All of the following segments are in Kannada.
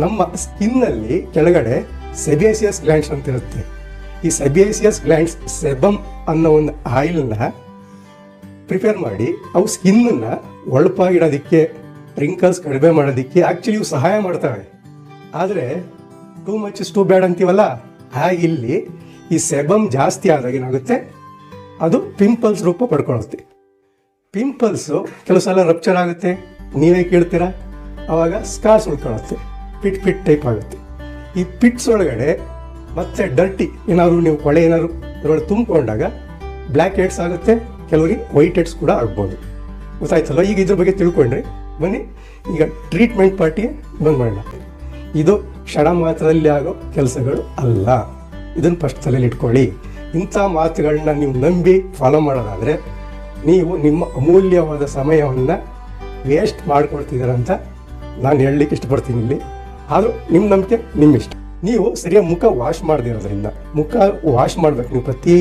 ನಮ್ಮ ಸ್ಕಿನ್ನಲ್ಲಿ ಕೆಳಗಡೆ ಸೆಬೇಸಿಯಸ್ ಗ್ಲ್ಯಾಂಡ್ಸ್ ಅಂತ ಇರುತ್ತೆ. ಈ ಸೆಬೇಸಿಯಸ್ ಗ್ಲ್ಯಾಂಡ್ಸ್ ಸೆಬಮ್ ಅನ್ನೋ ಒಂದು ಆಯಿಲ್ನ ಪ್ರಿಪೇರ್ ಮಾಡಿ, ಅವು ಸ್ಕಿನ್ನ ಒಳಪಾಗಿಡೋದಕ್ಕೆ ರಿಂಕಲ್ಸ್ ಕಡಿಮೆ ಮಾಡೋದಕ್ಕೆ ಆ್ಯಕ್ಚುಲಿ ಇವು ಸಹಾಯ ಮಾಡ್ತವೆ. ಆದರೆ too much is too bad ಅಂತೀವಲ್ಲ? ಹಾಗೆ ಇಲ್ಲಿ ಈ ಸೆಬಮ್ ಜಾಸ್ತಿ ಆದಾಗ ಏನಾಗುತ್ತೆ? ಅದು ಪಿಂಪಲ್ಸ್ ರೂಪ ಪಡ್ಕೊಳ್ಳುತ್ತೆ. ಪಿಂಪಲ್ಸು ಕೆಲವು ಸಲ ರಪ್ಚರ್ ಆಗುತ್ತೆ. ನೀವೇ ಕೇಳ್ತೀರಾ? ಅವಾಗ ಸ್ಕಾರ್ಸ್ ಉಳ್ಕೊಳ್ಳುತ್ತೆ. ಪಿಟ್ ಪಿಟ್ ಟೈಪ್ ಆಗುತ್ತೆ. ಈ ಪಿಟ್ಸ್ ಒಳಗಡೆ ಮತ್ತೆ ಡರ್ಟಿ ಏನಾದರೂ ನೀವು ಕೊಳೆ ಏನಾದ್ರು ಅದರೊಳಗೆ ತುಂಬಿಕೊಂಡಾಗ ಬ್ಲ್ಯಾಕ್ ಹೆಡ್ಸ್ ಆಗುತ್ತೆ, ಕೆಲವರಿಗೆ ವೈಟ್ ಹೆಡ್ಸ್ ಕೂಡ ಆಗ್ಬೋದು. ಗೊತ್ತಾಯ್ತಲ್ಲ ಈಗ ಇದ್ರ ಬಗ್ಗೆ ತಿಳ್ಕೊಂಡ್ರಿ. ಬನ್ನಿ, ಈಗ ಟ್ರೀಟ್ಮೆಂಟ್ ಪಾರ್ಟಿಗೆ ಬಂದ್ ಮಾಡೋಣ. ಇದು ಕ್ಷಣ ಮಾತ್ರದಲ್ಲಿ ಆಗೋ ಕೆಲಸಗಳು ಅಲ್ಲ. ಇದನ್ನು ಫಸ್ಟ್ ತಲೆಯಲ್ಲಿ ಇಟ್ಕೊಳ್ಳಿ. ಇಂಥ ಮಾತುಗಳನ್ನ ನೀವು ನಂಬಿ ಫಾಲೋ ಮಾಡೋದಾದರೆ ನೀವು ನಿಮ್ಮ ಅಮೂಲ್ಯವಾದ ಸಮಯವನ್ನು ವೇಸ್ಟ್ ಮಾಡ್ಕೊಳ್ತಿದ್ದೀರ ಅಂತ ನಾನು ಹೇಳಲಿಕ್ಕೆ ಇಷ್ಟಪಡ್ತೀನಿ ಇಲ್ಲಿ. ಆದರೂ ನಿಮ್ಮ ನಂಬಿಕೆ ನಿಮ್ಮ ಇಷ್ಟ. ನೀವು ಸರಿಯಾಗಿ ಮುಖ ವಾಶ್ ಮಾಡದಿರೋದ್ರಿಂದ, ಮುಖ ವಾಶ್ ಮಾಡ್ಬೇಕು. ನೀವು ಪ್ರತಿ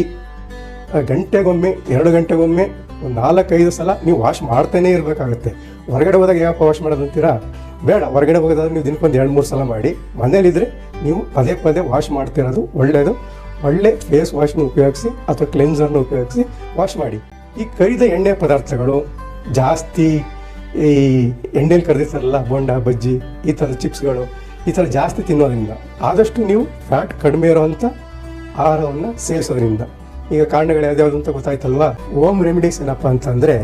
ಗಂಟೆಗೊಮ್ಮೆ, ಎರಡು ಗಂಟೆಗೊಮ್ಮೆ, ಒಂದು ನಾಲ್ಕೈದು ಸಲ ನೀವು ವಾಶ್ ಮಾಡ್ತಾನೆ ಇರಬೇಕಾಗುತ್ತೆ. ಹೊರಗಡೆ ಹೋದಾಗ ಯಾಕೆ ವಾಶ್ ಮಾಡೋದಂತೀರಾ ಬೇಡ, ಹೊರಗಡೆ ಹೋಗೋದಾದ್ರೆ ನೀವು ದಿನಕ್ಕೊಂದು ಎರಡು, ಮೂರು ಸಲ ಮಾಡಿ. ಮನೇಲಿದ್ರೆ ನೀವು ಪದೇ ಪದೇ ವಾಶ್ ಮಾಡ್ತಿರೋದು ಒಳ್ಳೆಯದು ಒಳ್ಳೆ ಫೇಸ್ ವಾಶ್ನ ಉಪಯೋಗಿಸಿ ಅಥವಾ ಕ್ಲೆನ್ಸರ್ನ ಉಪಯೋಗಿಸಿ ವಾಶ್ ಮಾಡಿ. ಈ ಕರಿದ ಎಣ್ಣೆ ಪದಾರ್ಥಗಳು ಜಾಸ್ತಿ ಈ ಎಣ್ಣೆಲಿ ಕರೆದಿರ್ತಾರಲ್ಲ, ಬೋಂಡ, ಬಜ್ಜಿ, ಈ ಥರದ ಚಿಪ್ಸ್ಗಳು, ಈ ಥರ ಜಾಸ್ತಿ ತಿನ್ನೋದ್ರಿಂದ ಆದಷ್ಟು ನೀವು ಫ್ಯಾಟ್ ಕಡಿಮೆ ಇರೋವಂಥ ಆಹಾರವನ್ನು ಸೇವಿಸೋದ್ರಿಂದ. ಈಗ ಕಾರಣಗಳು ಯಾವ್ದಾವ್ದು ಅಂತ ಗೊತ್ತಾಯ್ತಲ್ವಾ? ಓಮ್ ರೆಮಿಡೀಸ್ ಏನಪ್ಪ ಅಂತಂದರೆ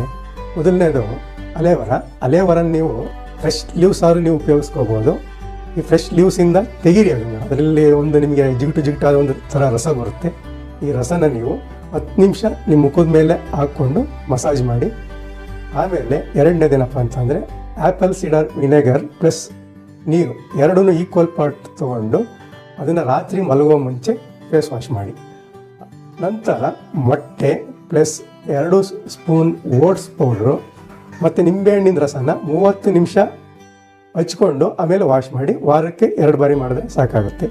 ಮೊದಲನೇದು ಅಲೆವರ. ಅಲೆವರ ನೀವು ಫ್ರೆಶ್ ಲೀವ್ಸ್ ಆದರೂ ನೀವು ಉಪಯೋಗಿಸ್ಕೋಬೋದು. ಈ ಫ್ರೆಶ್ ಲೀವ್ಸಿಂದ ತೆಗೀರಿ ಅದನ್ನು. ಅದರಲ್ಲಿ ಒಂದು ನಿಮಗೆ ಜಿಗುಟು ಜಿಗುಟಾದ ಒಂದು ಥರ ರಸ ಬರುತ್ತೆ. ಈ ರಸನ ನೀವು ಹತ್ತು ನಿಮಿಷ ನಿಮ್ಮ ಮುಖದ ಮೇಲೆ ಹಾಕ್ಕೊಂಡು ಮಸಾಜ್ ಮಾಡಿ ಆಮೇಲೆ ಎರಡನೇದೇನಪ್ಪ ಅಂತಂದರೆ ಆ್ಯಪಲ್ ಸಿಡರ್ ವಿನೆಗರ್ ಪ್ಲಸ್ ನೀರು. ಎರಡೂ ಈಕ್ವಲ್ ಪಾರ್ಟ್ ತೊಗೊಂಡು ಅದನ್ನು ರಾತ್ರಿ ಮಲಗುವ ಮುಂಚೆ ಫೇಸ್ ವಾಶ್ ಮಾಡಿ. ನಂತರ ಮೊಟ್ಟೆ ಪ್ಲಸ್ ಎರಡು ಸ್ಪೂನ್ ಓಟ್ಸ್ ಪೌಡ್ರು ಮತ್ತು ನಿಂಬೆಹಣ್ಣಿನ ರಸನ ಮೂವತ್ತು ನಿಮಿಷ ಹಚ್ಕೊಂಡು ಆಮೇಲೆ ವಾಶ್ ಮಾಡಿ ವಾರಕ್ಕೆ ಎರಡು ಬಾರಿ ಮಾಡಿದ್ರೆ ಸಾಕಾಗುತ್ತೆ.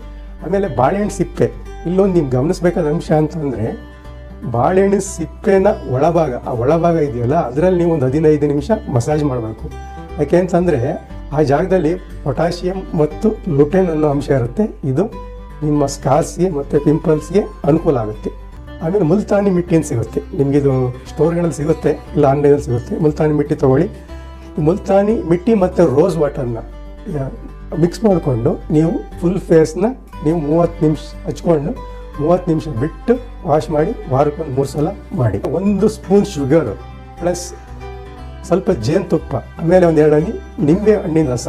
ಆಮೇಲೆ ಬಾಳೆಹಣ್ಣು ಸಿಪ್ಪೆ. ಇಲ್ಲೊಂದು ನೀವು ಗಮನಿಸಬೇಕಾದ ಅಂಶ ಅಂತಂದರೆ ಬಾಳೆಹಣ್ಣು ಸಿಪ್ಪೆನ ಒಳಭಾಗ, ಆ ಒಳಭಾಗ ಇದೆಯಲ್ಲ, ಅದರಲ್ಲಿ ನೀವು ಒಂದು ಹದಿನೈದು ನಿಮಿಷ ಮಸಾಜ್ ಮಾಡಬೇಕು. ಯಾಕೆ ಅಂತಂದರೆ ಆ ಜಾಗದಲ್ಲಿ ಪೊಟ್ಯಾಷಿಯಂ ಮತ್ತು ಲುಟೆನ್ ಅನ್ನೋ ಅಂಶ ಇರುತ್ತೆ. ಇದು ನಿಮ್ಮ ಸ್ಕಾರ್ಸ್ಗೆ ಮತ್ತು ಪಿಂಪಲ್ಸ್ಗೆ ಅನುಕೂಲ ಆಗುತ್ತೆ. ಆಮೇಲೆ ಮುಲ್ತಾನಿ ಮಿಟ್ಟಿ ಅಂತ ಸಿಗುತ್ತೆ. ನಿಮಗಿದು ಸ್ಟೋರ್ಗಳಲ್ಲಿ ಸಿಗುತ್ತೆ, ಇಲ್ಲ ಆನ್ಲೈನಲ್ಲಿ ಸಿಗುತ್ತೆ. ಮುಲ್ತಾನಿ ಮಿಟ್ಟಿ ತೊಗೊಳ್ಳಿ. ಮುಲ್ತಾನಿ ಮಿಟ್ಟಿ ಮತ್ತು ರೋಸ್ ವಾಟರ್ನ ಮಿಕ್ಸ್ ಮಾಡಿಕೊಂಡು ನೀವು ಫುಲ್ ಫೇಸ್ನ ನೀವು ಮೂವತ್ತು ನಿಮಿಷ ಹಚ್ಕೊಂಡು ಮೂವತ್ತು ನಿಮಿಷ ಬಿಟ್ಟು ವಾಶ್ ಮಾಡಿ ವಾರಕ್ಕೊಂದು ಮೂರು ಸಲ ಮಾಡಿ. ಒಂದು ಸ್ಪೂನ್ ಶುಗರ್ ಪ್ಲಸ್ ಸ್ವಲ್ಪ ಜೇನುತುಪ್ಪ, ಆಮೇಲೆ ಒಂದು ಎರಡು ಹನಿ, ನಿಂಬೆ ಹಣ್ಣಿನ ರಸ.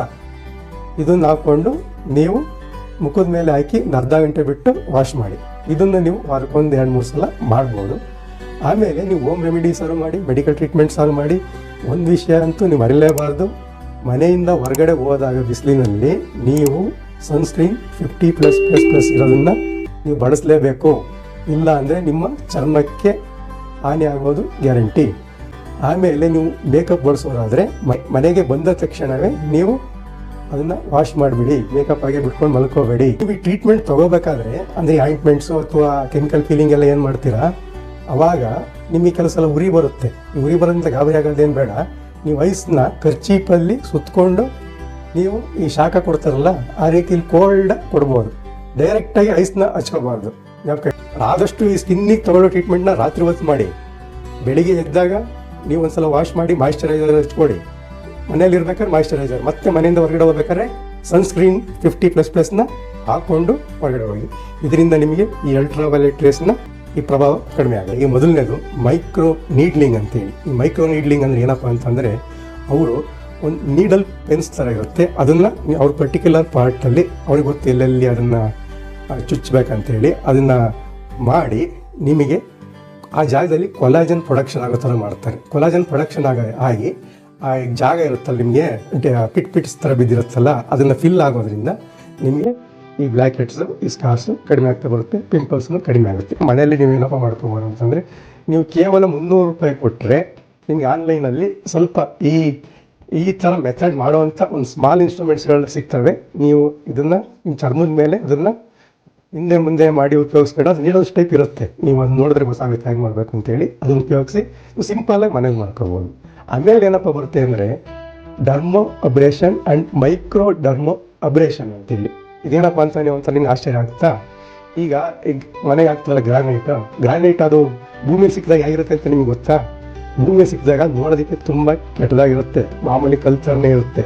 ಇದನ್ನು ಹಾಕ್ಕೊಂಡು ನೀವು ಮುಖದ ಮೇಲೆ ಹಾಕಿ ಅರ್ಧ ಗಂಟೆ ಬಿಟ್ಟು ವಾಶ್ ಮಾಡಿ. ಇದನ್ನು ನೀವು ವಾರಕ್ಕೊಂದು ಎರಡು ಮೂರು ಸಲ ಮಾಡ್ಬೋದು. ಆಮೇಲೆ ನೀವು ಹೋಮ್ ರೆಮಿಡಿ ಸರ್ವ್ ಮಾಡಿ ಮೆಡಿಕಲ್ ಟ್ರೀಟ್ಮೆಂಟ್ ಸರ್ವ್ ಮಾಡಿ, ಒಂದು ವಿಷಯ ಅಂತೂ ನೀವು ಮರಿಲೇಬಾರ್ದು. ಮನೆಯಿಂದ ಹೊರಗಡೆ ಹೋದಾಗ ಬಿಸಿಲಿನಲ್ಲಿ ನೀವು sunscreen fifty plus plus plus ಇರೋದನ್ನು ನೀವು ಬಳಸಲೇಬೇಕು. ಇಲ್ಲ ಅಂದರೆ ನಿಮ್ಮ ಚರ್ಮಕ್ಕೆ ಹಾನಿ ಆಗೋದು ಗ್ಯಾರಂಟಿ. ಆಮೇಲೆ ನೀವು ಮೇಕಪ್ ಬಳಸೋದಾದರೆ ಮನೆಗೆ ಬಂದ ತಕ್ಷಣವೇ ನೀವು ಅದನ್ನು ವಾಶ್ ಮಾಡಿಬಿಡಿ. ಮೇಕಪ್ ಆಗಿ ಬಿಟ್ಕೊಂಡು ಮಲ್ಕೋಬೇಡಿ. ನೀವು ಟ್ರೀಟ್ಮೆಂಟ್ ತಗೋಬೇಕಾದ್ರೆ, ಅಂದರೆ ಆಯಿಂಟ್ಮೆಂಟ್ಸು ಅಥವಾ ಕೆಮಿಕಲ್ ಫೀಲಿಂಗ್ ಎಲ್ಲ ಏನು ಮಾಡ್ತೀರಾ? ಅವಾಗ ನಿಮಗೆ ಕೆಲವು ಸಲ ಉರಿ ಬರುತ್ತೆ. ಉರಿ ಬರೋದ್ರಿಂದ ಗಾಬರಿ ಆಗೋದೇನು ಬೇಡ. ನೀವು ಐಸ್ನ ಕರ್ಚೀಪಲ್ಲಿ ಸುತ್ತಕೊಂಡು ನೀವು ಈ ಶಾಖ ಕೊಡ್ತಾರಲ್ಲ, ಆ ರೀತಿಯಲ್ಲಿ ಕೋಲ್ಡ್ ಕೊಡ್ಬೋದು. ಡೈರೆಕ್ಟಾಗಿ ಐಸ್ನ ಹಚ್ಕೋಬಾರ್ದು. ಯಾಕೆ? ಆದಷ್ಟು ಈ ಸ್ಕಿನ್ನಿಗೆ ತಗೊಳ್ಳೋ ಟ್ರೀಟ್ಮೆಂಟ್ನ ರಾತ್ರಿ ಹೊತ್ತು ಮಾಡಿ. ಬೆಳಿಗ್ಗೆ ಎದ್ದಾಗ ನೀವು ಒಂದ್ಸಲ ವಾಶ್ ಮಾಡಿ ಮಾಯಿಶ್ಚರೈಸರ್ ಹಚ್ಕೊಡಿ. ಮನೇಲಿ ಇರ್ಬೇಕಾದ್ರೆ ಮಾಯಿಶ್ಚರೈಸರ್ ಮತ್ತೆ ಮನೆಯಿಂದ ಹೊರಗಡೆ ಹೋಗ್ಬೇಕಾದ್ರೆ ಸನ್ಸ್ಕ್ರೀನ್ ಫಿಫ್ಟಿ ಪ್ಲಸ್ ಪ್ಲಸ್ನ ಹಾಕ್ಕೊಂಡು ಹೊರಗಡೆ ಹೋಗಿ. ಇದರಿಂದ ನಿಮಗೆ ಈ ಅಲ್ಟ್ರಾ ವೈಲೆಟ್ ರೇಸ್ನ ಈ ಪ್ರಭಾವ ಕಡಿಮೆ ಆಗಿದೆ ಈಗ ಮೊದಲನೇದು ಮೈಕ್ರೋ ನೀಡ್ಲಿಂಗ್ ಅಂತೇಳಿ. ಈ ಮೈಕ್ರೋ ನೀಡ್ಲಿಂಗ್ ಅಂದ್ರೆ ಏನಪ್ಪ ಅಂತಂದರೆ ಅವರು ಒಂದು ನೀಡಲ್ ಪೆನ್ಸ್ ಥರ ಇರುತ್ತೆ. ಅದನ್ನು ಅವ್ರ ಪರ್ಟಿಕ್ಯುಲರ್ ಪಾರ್ಟಲ್ಲಿ ಅವ್ರಿಗೆ ಗೊತ್ತು ಎಲ್ಲೆಲ್ಲಿ ಅದನ್ನು ಚುಚ್ಚಬೇಕಂತೇಳಿ ಅದನ್ನು ಮಾಡಿ ನಿಮಗೆ ಆ ಜಾಗದಲ್ಲಿ ಕೊಲಾಜನ್ ಪ್ರೊಡಕ್ಷನ್ ಆಗೋ ಥರ ಮಾಡ್ತಾರೆ. ಕೊಲಾಜನ್ ಪ್ರೊಡಕ್ಷನ್ ಆಗ ಆಗಿ ಆ ಜಾಗ ಇರುತ್ತಲ್ಲ ನಿಮಗೆ ಪಿಟ್ ಪಿಟ್ಸ್ ಥರ ಬಿದ್ದಿರುತ್ತಲ್ಲ, ಅದನ್ನು ಫಿಲ್ ಆಗೋದ್ರಿಂದ ನಿಮಗೆ ಈ ಬ್ಲ್ಯಾಕ್ ಹೆಡ್ಸು ಈ ಸ್ಕಾರ್ಸು ಕಡಿಮೆ ಆಗ್ತಾ ಬರುತ್ತೆ ಪಿಂಪಲ್ಸ್ನು ಕಡಿಮೆ ಆಗುತ್ತೆ. ಮನೆಯಲ್ಲಿ ನೀವು ಏನಪ್ಪ ಮಾಡ್ಕೋಬೋದು ಅಂತಂದರೆ, ನೀವು ಕೇವಲ ಮುನ್ನೂರು ರೂಪಾಯಿ ಕೊಟ್ಟರೆ ನಿಮಗೆ ಆನ್ಲೈನಲ್ಲಿ ಸ್ವಲ್ಪ ಈ ಈ ಥರ ಮೆಥಡ್ ಮಾಡುವಂಥ ಒಂದು ಸ್ಮಾಲ್ ಇನ್ಸ್ಟ್ರೂಮೆಂಟ್ಸ್ಗಳು ಸಿಗ್ತವೆ. ನೀವು ಇದನ್ನು, ನಿಮ್ಮ ಚರ್ಮದ ಮೇಲೆ ಅದನ್ನು ಹಿಂದೆ ಮುಂದೆ ಮಾಡಿ ಉಪಯೋಗಿಸ್ಬೇಡ. ನೀಡೋಷ್ಟು ಟೈಪ್ ಇರುತ್ತೆ. ನೀವು ಅದು ನೋಡಿದ್ರೆ ಗೊತ್ತಾಗುತ್ತೆ ಹೆಂಗೆ ಮಾಡಬೇಕು ಅಂತೇಳಿ ಅದನ್ನು ಉಪಯೋಗಿಸಿ ಸಿಂಪಲಾಗಿ ಮನೇಲಿ ಮಾಡ್ಕೋಬೋದು. ಆಮೇಲೆ ಏನಪ್ಪ ಬರುತ್ತೆ ಅಂದರೆ dermabrasion and micro ಡರ್ಮೋ abrasion ಅಂತೇಳಿ. ಇದೇನಪ್ಪ ಅಂತ ನೀವು ಒಂದ್ಸಲ ನಿಮ್ಗೆ ಆಶ್ಚರ್ಯ ಆಗುತ್ತಾ ಈಗ ಈಗ ಮನೆಗೆ ಆಗ್ತದಲ್ಲ ಗ್ರಾನೈಟ್ ಗ್ರಾನೈಟ್ ಅದು ಭೂಮಿ ಸಿಕ್ಕಿದಾಗ ಹೇಗಿರುತ್ತೆ ಅಂತ ನಿಮ್ಗೆ ಗೊತ್ತಾ? ಭೂಮಿ ಸಿಕ್ಕಿದಾಗ ನೋಡೋದಕ್ಕೆ ತುಂಬ ಕೆಟ್ಟದಾಗಿರುತ್ತೆ. ಮಾಮೂಲಿ ಕಲ್ಚರ್ನೇ ಇರುತ್ತೆ.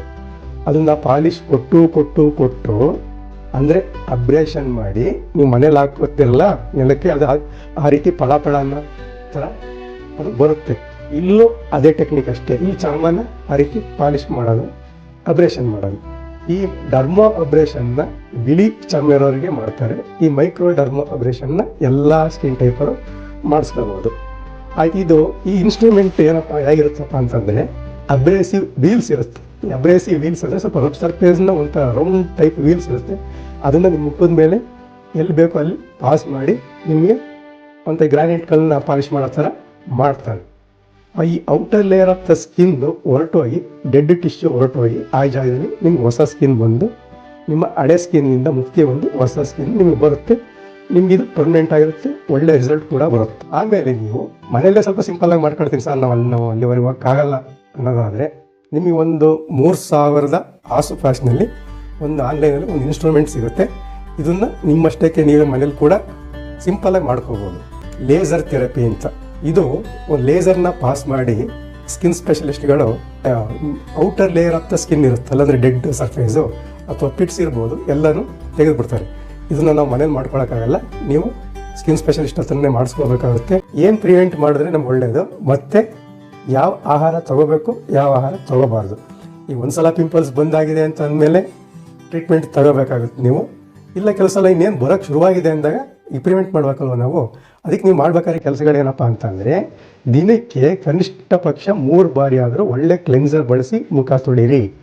ಅದನ್ನ ಪಾಲಿಶ್ ಕೊಟ್ಟು ಕೊಟ್ಟು ಕೊಟ್ಟು ಅಂದರೆ ಅಬ್ರೇಷನ್ ಮಾಡಿ ನೀವು ಮನೇಲಿ ಹಾಕೋತಿರಲ್ಲ ನೆಲಕ್ಕೆ ಅದು ಆ- ರೀತಿ ಫಳ ಫಳ ಅನ್ನೋ ಥರ ಅದು ಬರುತ್ತೆ. ಇಲ್ಲೂ ಅದೇ ಟೆಕ್ನಿಕ್ ಅಷ್ಟೇ. ಈ ಚರ್ಮನ ಆ ರೀತಿ ಪಾಲಿಶ್ ಮಾಡೋದು ಅಬ್ರೇಷನ್ ಮಾಡೋದು. ಈ ಡರ್ಮೋ ಅಬ್ರೇಷನ್ನ ಬಿಳಿ ಚರ್ಮ ಇರೋರಿಗೆ ಮಾಡ್ತಾರೆ. ಈ ಮೈಕ್ರೋ ಡರ್ಮೋ ಅಬ್ರೇಷನ್ನ ಎಲ್ಲ ಸ್ಕಿನ್ ಟೈಪರು ಮಾಡಿಸ್ಕೋಬೋದು ಆಯ್ತು ಇದು ಈ ಇನ್ಸ್ಟ್ರೂಮೆಂಟ್ ಏನಪ್ಪ, ಹೇಗಿರುತ್ತಪ್ಪ ಅಂತಂದರೆ ಅಬ್ರೇಸಿವ್ ವೀಲ್ಸ್ ಇರುತ್ತೆ. ಈ ಅಬ್ರೇಸಿವ್ ವೀಲ್ಸ್ ಅಂದರೆ ಸ್ವಲ್ಪ ರಫ್ ಸರ್ಫೇಸ್ನ ಒಂಥರ ರೌಂಡ್ ಟೈಪ್ ವೀಲ್ಸ್ ಇರುತ್ತೆ. ಅದನ್ನು ನಿಮ್ಮ ಮುಖದ ಮೇಲೆ ಎಲ್ಲಿ ಬೇಕೋ ಅಲ್ಲಿ ಪಾಸ್ ಮಾಡಿ ನಿಮಗೆ ಒಂಥ ಗ್ರಾನೈಟ್ ಕಲ್ಲನ್ನ ಪಾಲಿಶ್ ಮಾಡೋ ಥರ ಮಾಡ್ತಾರೆ. ಈ outer layer of the skin ಹೊರಟೋಗಿ dead tissue ಹೊರಟೋಗಿ, ಆ ಜಾಗದಲ್ಲಿ ನಿಮ್ಗೆ ಹೊಸ ಸ್ಕಿನ್ ಬಂದು, ನಿಮ್ಮ ಹಳೆ ಸ್ಕಿನ್ನಿಂದ ಮುಕ್ತಿ ಒಂದು ಹೊಸ ಸ್ಕಿನ್ ನಿಮಗೆ ಬರುತ್ತೆ. ನಿಮ್ಗೆ ಇದು ಪರ್ಮನೆಂಟ್ ಆಗಿರುತ್ತೆ, ಒಳ್ಳೆ ರಿಸಲ್ಟ್ ಕೂಡ ಬರುತ್ತೆ. ಆಮೇಲೆ ನೀವು ಮನೆಯಲ್ಲೇ ಸ್ವಲ್ಪ ಸಿಂಪಲ್ ಆಗಿ ಮಾಡ್ಕೊಳ್ತೀನಿ ಸರ್. ನಾವು ಅಲ್ಲಿ ನಾವು ಅಲ್ಲಿವರೆಗೆ ಹೋಗೋಕ್ಕಾಗಲ್ಲ ಅನ್ನೋದಾದರೆ ನಿಮಗೆ ಒಂದು ಮೂರು ಸಾವಿರದ ಆಸು ಫ್ಯಾಷನಲ್ಲಿ ಒಂದು ಆನ್ಲೈನಲ್ಲಿ ಒಂದು ಇನ್ಸ್ಟ್ರೂಮೆಂಟ್ ಸಿಗುತ್ತೆ. ಇದನ್ನು ನಿಮ್ಮಷ್ಟಕ್ಕೆ ನೀವು ಮನೇಲಿ ಕೂಡ ಸಿಂಪಲಾಗಿ ಮಾಡ್ಕೋಬೋದು. ಲೇಸರ್ ಥೆರಪಿ ಅಂತ. ಇದು ಒಂದು ಲೇಸರ್ನ ಪಾಸ್ ಮಾಡಿ skin ಸ್ಪೆಷಲಿಸ್ಟ್ಗಳು outer layer of the skin ಇರುತ್ತಲ್ಲ, ಅಂದರೆ ಡೆಡ್ ಸರ್ಫೇಸು ಅಥವಾ ಪಿಟ್ಸ್ ಇರ್ಬೋದು, ಎಲ್ಲನೂ ತೆಗೆದುಬಿಡ್ತಾರೆ. ಇದನ್ನು ನಾವು ಮನೇಲಿ ಮಾಡ್ಕೊಳಕ್ಕಾಗಲ್ಲ. ನೀವು ಸ್ಕಿನ್ ಸ್ಪೆಷಲಿಸ್ಟ್ ಹತ್ರನೇ ಮಾಡಿಸ್ಕೋಬೇಕಾಗುತ್ತೆ. ಏನು ಪ್ರಿವೆಂಟ್ ಮಾಡಿದ್ರೆ ನಮ್ಗೆ ಒಳ್ಳೆಯದು ಮತ್ತು ಯಾವ ಆಹಾರ ತಗೋಬೇಕು, ಯಾವ ಆಹಾರ ತಗೋಬಾರ್ದು. ಈಗ ಒಂದ್ಸಲ ಪಿಂಪಲ್ಸ್ ಬಂದಾಗಿದೆ ಅಂತ ಅಂದಮೇಲೆ ಟ್ರೀಟ್ಮೆಂಟ್ ತಗೋಬೇಕಾಗುತ್ತೆ ನೀವು. ಇಲ್ಲ ಕೆಲಸ ಎಲ್ಲ ಇನ್ನೇನು ಬರೋಕ್ಕೆ ಶುರುವಾಗಿದೆ ಅಂದಾಗ ಇಂಪ್ರೂವ್ಮೆಂಟ್ ಮಾಡಬೇಕಲ್ವ ನಾವು? ಅದಕ್ಕೆ ನೀವು ಮಾಡ್ಬೇಕಾದ್ರೆ ಕೆಲಸಗಳೇನಪ್ಪ ಅಂತಂದರೆ ದಿನಕ್ಕೆ ಕನಿಷ್ಠ ಪಕ್ಷ ಮೂರು ಬಾರಿ ಆದರೂ ಒಳ್ಳೆ ಕ್ಲೆನ್ಸರ್ ಬಳಸಿ ಮುಖ ತೊಳಿರಿ.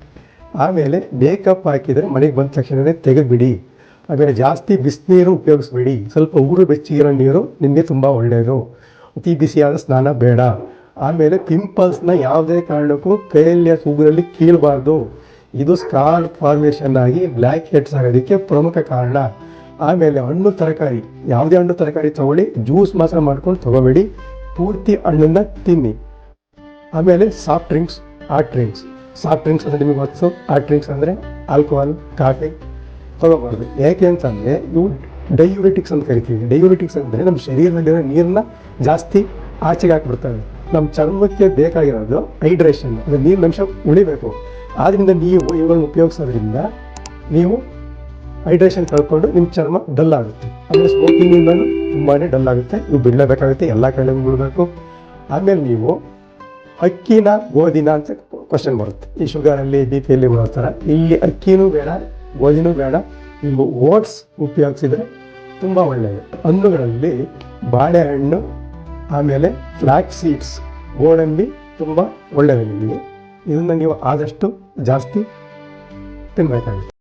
ಆಮೇಲೆ ಮೇಕಪ್ ಹಾಕಿದರೆ ಮನೆಗೆ ಬಂದ ತಕ್ಷಣವೇ ತೆಗೆದುಬಿಡಿ. ಆಮೇಲೆ ಜಾಸ್ತಿ ಬಿಸಿನೀರು ಉಪಯೋಗಿಸ್ಬೇಡಿ. ಸ್ವಲ್ಪ ಊರು ಬೆಚ್ಚಗಿರೋ ನೀರು ನಿಮಗೆ ತುಂಬ ಒಳ್ಳೆಯದು. ಅತಿ ಬಿಸಿಯಾದ ಸ್ನಾನ ಬೇಡ. ಆಮೇಲೆ ಪಿಂಪಲ್ಸ್ನ ಯಾವುದೇ ಕಾರಣಕ್ಕೂ ಕೈಯಲ್ಲಿ ಕೂಗುರಲ್ಲಿ ಕೀಳಬಾರ್ದು. ಇದು ಸ್ಕಾರ್ ಫಾರ್ಮೇಷನ್ ಆಗಿ ಬ್ಲ್ಯಾಕ್ ಹೆಡ್ಸ್ ಆಗೋದಕ್ಕೆ ಪ್ರಮುಖ ಕಾರಣ. ಆಮೇಲೆ ಹಣ್ಣು ತರಕಾರಿ, ಯಾವುದೇ ಹಣ್ಣು ತರಕಾರಿ ತಗೊಳ್ಳಿ ಜ್ಯೂಸ್ ಮಾತ್ರ ಮಾಡ್ಕೊಂಡು ತಗೋಬೇಡಿ. ಪೂರ್ತಿ ಹಣ್ಣನ್ನು ತಿನ್ನಿ. ಆಮೇಲೆ soft drinks hot drinks soft drinks ಅಂದರೆ ನಿಮಗೆ ಗೊತ್ತು ಹಾಟ್ ಡ್ರಿಂಕ್ಸ್ ಅಂದರೆ ಆಲ್ಕೋಹಾಲ್ ಕಾಫಿ ತಗೋಬಾರ್ದು. ಯಾಕೆ ಅಂತಂದರೆ ಇವು ಡೈಯೂರಿಟಿಕ್ಸ್ ಅಂತ ಕರಿತೀವಿ. ಡೈಯೂರಿಟಿಕ್ಸ್ ಅಂದರೆ ನಮ್ಮ ಶರೀರದಲ್ಲಿರೋ ನೀರನ್ನ ಜಾಸ್ತಿ ಆಚೆಗೆ ಹಾಕ್ಬಿಡ್ತವೆ. ನಮ್ಮ ಚರ್ಮಕ್ಕೆ ಬೇಕಾಗಿರೋದು ಹೈಡ್ರೇಷನ್ ಅಂದರೆ ನೀರಿನ ಅಂಶ ಉಳಿಬೇಕು. ಆದ್ದರಿಂದ ನೀವು ಇವುಗಳನ್ನ ಉಪಯೋಗಿಸೋದ್ರಿಂದ ನೀವು ಹೈಡ್ರೇಷನ್ ಕಳ್ಕೊಂಡು ನಿಮ್ಮ ಚರ್ಮ ಡಲ್ ಆಗುತ್ತೆ. ಆಮೇಲೆ ಸ್ಮೋಕಿಂಗಿಂದ ತುಂಬಾ ಡಲ್ ಆಗುತ್ತೆ. ನೀವು ಬಿಡಲೇಬೇಕಾಗುತ್ತೆ ಎಲ್ಲ ಕಡೆ ಬಿಡಬೇಕು ಆಮೇಲೆ ನೀವು ಅಕ್ಕಿನ ಗೋಧಿನ ಅಂತ ಕ್ವಶನ್ ಬರುತ್ತೆ. ಈ ಶುಗರಲ್ಲಿ ಬಿ ಪಿಯಲ್ಲಿ ಥರ. ಇಲ್ಲಿ ಅಕ್ಕಿನೂ ಬೇಡ, ಗೋಧಿನೂ ಬೇಡ. ನೀವು ಓಟ್ಸ್ ಉಪಯೋಗಿಸಿದ್ರೆ ತುಂಬ ಒಳ್ಳೆಯದು ಹಣ್ಣುಗಳಲ್ಲಿ ಬಾಳೆಹಣ್ಣು ಆಮೇಲೆ ಫ್ಲ್ಯಾಕ್ ಸೀಡ್ಸ್ ಗೋಡಂಬಿ ತುಂಬ ಒಳ್ಳೆಯದು ನಿಮಗೆ ಇದನ್ನು ನೀವು ಆದಷ್ಟು ಜಾಸ್ತಿ ತಿನ್ನಬೇಕಾಗುತ್ತೆ